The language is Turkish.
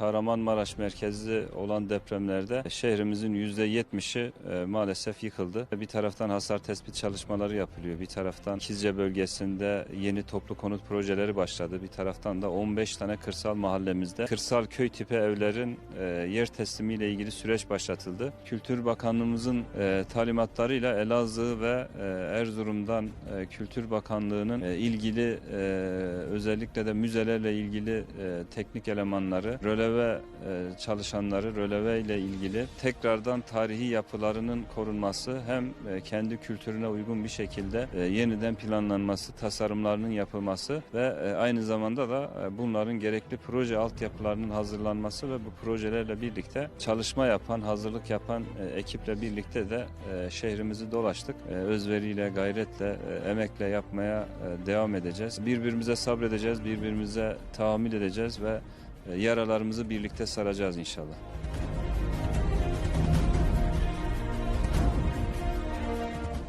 Kahramanmaraş merkezli olan depremlerde şehrimizin %70'i e, maalesef yıkıldı. Bir taraftan hasar tespit çalışmaları yapılıyor. Bir taraftan Kizce bölgesinde yeni toplu konut projeleri başladı. Bir taraftan da 15 tane kırsal mahallemizde kırsal köy tipi evlerin e, yer teslimiyle ilgili süreç başlatıldı. Kültür Bakanlığımızın e, talimatlarıyla Elazığ ve Erzurum'dan Kültür Bakanlığı'nın ilgili özellikle de müzelerle ilgili teknik elemanları, röleve e, çalışanları, röleve ile ilgili tekrardan tarihi yapılarının korunması hem e, kendi kültürüne uygun bir şekilde e, yeniden planlanması, tasarımlarının yapılması ve aynı zamanda da bunların gerekli proje altyapılarının hazırlanması ve bu projelerle birlikte çalışma yapan, hazırlık yapan ekiple birlikte de şehrimizi dolaştık. Özveriyle, gayretle, emekle yapmaya devam edeceğiz. Birbirimize sabredeceğiz, birbirimize tahammül edeceğiz ve yaralarımızı birlikte saracağız inşallah.